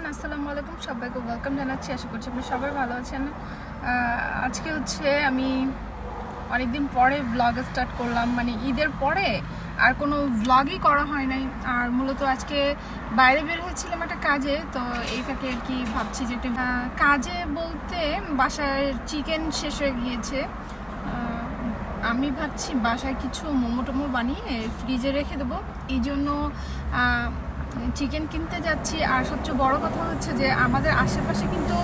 Everyone, আসসালামু আলাইকুম সবাইকে। ওয়েলকাম জানাচ্ছি, আশা করছি আপনি সবাই ভালো আছেন। আজকে হচ্ছে আমি অনেকদিন পরে ব্লগ স্টার্ট করলাম। মানে ঈদের পরে আর কোনো ব্লগই করা হয় নাই। আর মূলত আজকে বাইরে বের হয়েছিলাম একটা কাজে, তো এই ফাঁকে আর কি ভাবছি যে কাজে বলতে বাসায় চিকেন শেষ হয়ে গিয়েছে। আমি ভাবছি বাসায় কিছু মোমো টোমো বানিয়ে ফ্রিজে রেখে দেবো। এই জন্য চিকেন কিনতে যাচ্ছি, আর সবচেয়ে বড় কথা হচ্ছে যে আমাদের আশেপাশে কিন্তু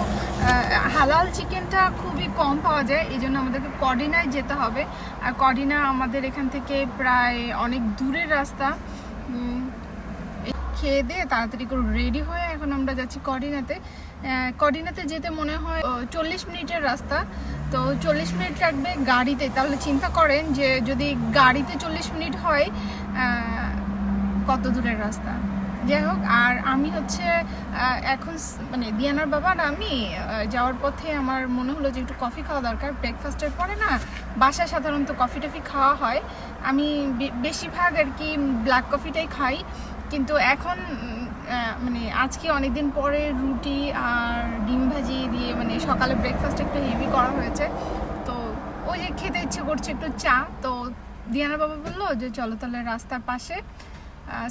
হালাল চিকেনটা খুবই কম পাওয়া যায়, এই জন্য আমাদেরকে কডিনায় যেতে হবে। আর কডিনা আমাদের এখান থেকে প্রায় অনেক দূরের রাস্তা। খেয়ে দিয়ে তাড়াতাড়ি করে রেডি হয়ে এখন আমরা যাচ্ছি কডিনাতে। কডিনাতে যেতে মনে হয় চল্লিশ মিনিটের রাস্তা। তো চল্লিশ মিনিট লাগবে গাড়িতে। তাহলে চিন্তা করেন যে যদি গাড়িতে চল্লিশ মিনিট হয় কত দূরের রাস্তা? যাই হোক, আর আমি হচ্ছে এখন মানে দিয়ানার বাবা আর আমি যাওয়ার পথে আমার মনে হলো যে একটু কফি খাওয়া দরকার। ব্রেকফাস্টের পরে না, বাসায় সাধারণত কফি টফি খাওয়া হয়। আমি বেশিরভাগ আর কি ব্ল্যাক কফিটাই খাই। কিন্তু এখন মানে আজকে অনেকদিন পরে রুটি আর ডিম ভাজি দিয়ে মানে সকালে ব্রেকফাস্ট একটু হেভি করা হয়েছে। তো ওই যে খেতে ইচ্ছে করছে একটু চা। তো দিয়ানা বাবা বলল যে, চলো তাহলে রাস্তার পাশে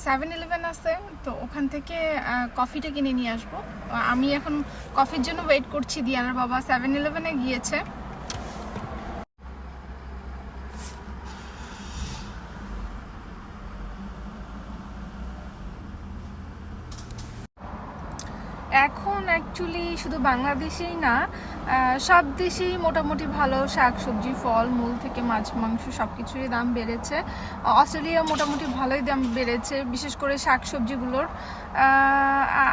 সেভেন ইলেভেন আছে, তো ওখান থেকে কফিটা কিনে নিয়ে আসব। আমি এখন কফির জন্য ওয়েট করছি দিয়ানার বাবা সেভেন ইলেভেনে গিয়েছে। এখন অ্যাকচুয়ালি শুধু বাংলাদেশেই না সব দেশেই মোটামুটি ভালো শাক সবজি ফল, মূল থেকে মাছ, মাংস সব কিছুরই দাম বেড়েছে। অস্ট্রেলিয়া মোটামুটি ভালোই দাম বেড়েছে, বিশেষ করে শাক সবজিগুলোর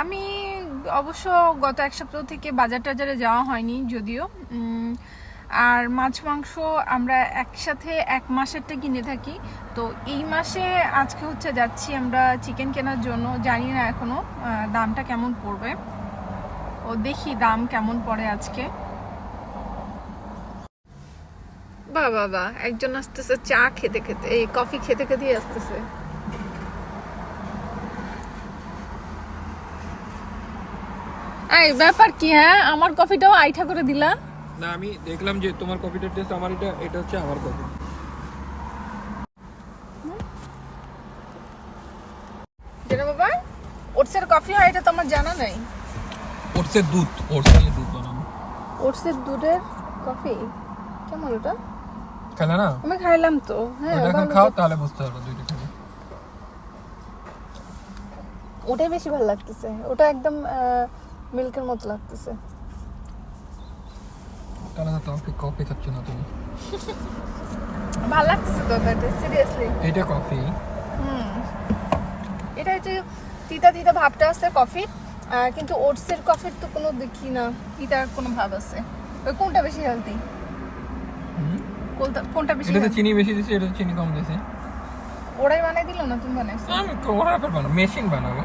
আমি অবশ্য গত এক সপ্তাহ থেকে বাজার টাজারে যাওয়া হয়নি যদিও। আর মাছ, মাংস আমরা একসাথে এক মাসেরটা কিনে থাকি। তো এই মাসে আজকে হচ্ছে যাচ্ছি আমরা চিকেন কেনার জন্য, জানি না এখনও দামটা কেমন পড়বে। ও দেখি দাম কেমন পড়ে আজকে। বা বাবা একজন আসতেছে চা খেতে খেতে এই কফি খেতে খেতেই আসতেছে। এই ব্যাপার কি হ্যাঁ? আমার কফিটাও আইঠা করে দিলা। না আমি দেখলাম যে তোমার কপিটার টেস্ট আমার এটা এটা হচ্ছে আমার কপি যেটা বাবা ওটসের কফি হয় এটা তো আমার জানা নাই। ওটসের দুধ ওটস দিয়ে দুধ বানানো ওটসের দুধের কফি? কেমন ওটা? খেলে না? আমি খাইলাম তো হ্যাঁ ওটা এখন খাও তাহলে বুঝতে পারবে দুইটা খেলে। ওটাই বেশি ভালো লাগতেছে। ওটা একদম মিল্কের মতো লাগতেছে। তাহলে তো তোমাকে কফি খাচ্ছ না তুমি। ভালো লাগতেছে তো এটা সিরিয়াসলি এইটা কফি। হুম। এটা হচ্ছে তিতা তিতা ভাবটা আছে কফির। আহ, কিন্তু ওটসের কফির তো কোনো দেখি না কি তার কোনো ভাব আছে। ওই কোনটা বেশি হেলদি কোনটা কোনটা বেশি healthy? চিনি বেশি দিছে এটাতে চিনি কম দিছে। ওরাই বানাই দিল না তুমি বানাইছো? আমি তো ওরা ব্যাপার বানাবো মেশিন বানাবো।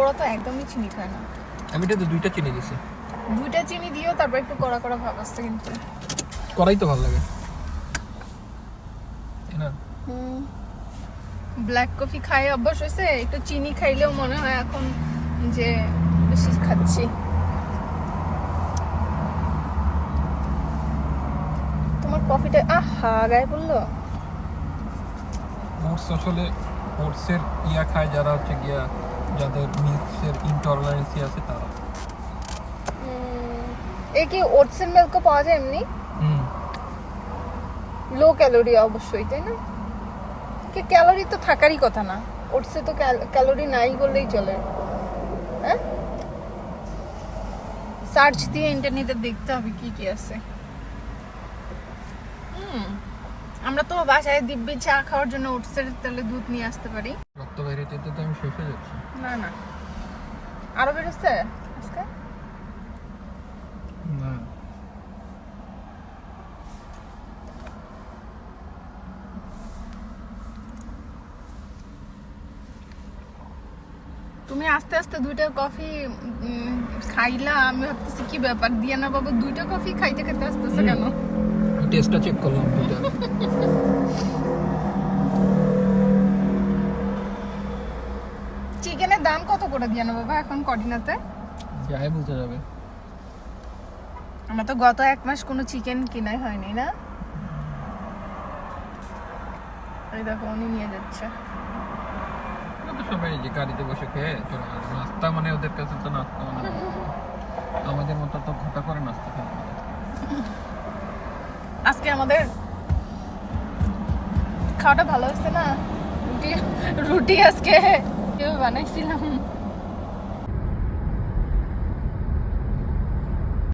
ওরা তো একদমই চিনি খায় না। আমি এটাতে দুইটা চিনি দিছি। দুইটা চিনি দিও তারপর একটু কড়া কড়া ভাব আসছে কিন্তু। কড়াই তো ভালো লাগে। না ব্ল্যাক কফি খাই অভ্যাস হয়েছে একটু চিনি খাইলেও মনে হয় এখন যে বেশি খাচ্ছি। তোমার কফিটা আহা গায়ে পড়ল। ওটস আসলে ওটসের ইয়া খায় যারা হচ্ছে গিয়া যাদের মিল্কসের ইনটলারেন্সি আছে তারা। এ কি ওটসের মিল্কও পাওয়া যায় এমনি? হুম। লো ক্যালোরি অবশ্যই তাই না? কি ক্যালোরি তো থাকারই কথা না। ওটসে তো ক্যালোরি নাই বললেই চলে। হ্যাঁ? সার্চ দিয়ে ইন্টারনেটে দেখতে হবে কি কি আছে। হুম। আমরা তো বাসায় দিব্যি চা খাওয়ার জন্য ওটসের তাহলে দুধ নিয়ে আসতে পারি। রক্ত বাইরে যেতে তো আমি শেষ হয়ে যাচ্ছি। না না। আরও বেরোচ্ছে? আজকে? না। তুমি আস্তে আস্তে দুইটা কফি খাইলা আমি ভাবতেছি কি ব্যাপার? দিয়া না বাবু দুইটা কফি খাইতে খাইতে আসতেছে কেন? টেস্টটা চেক করলাম চিকেনের দাম কত করে দিয়ে বাবা এখন কদিনাতে? যাই বলতে যাবে। আমার তো গত এক মাস কোনো চিকেন কেনাই হয়নি না? এই দেখো উনি নিয়ে যাচ্ছে। সবাই যে গাড়িতে বসে খেয়ে চলে যাবে নাস্তা মানে ওদের কাছে তো নাস্তা মানে আমাদের মতো তো ঘটা করে নাস্তা খায়। আজকে আমাদের খাওয়াটা ভালো হচ্ছে না? রুটি রুটি আজকে। বানাইছিলাম।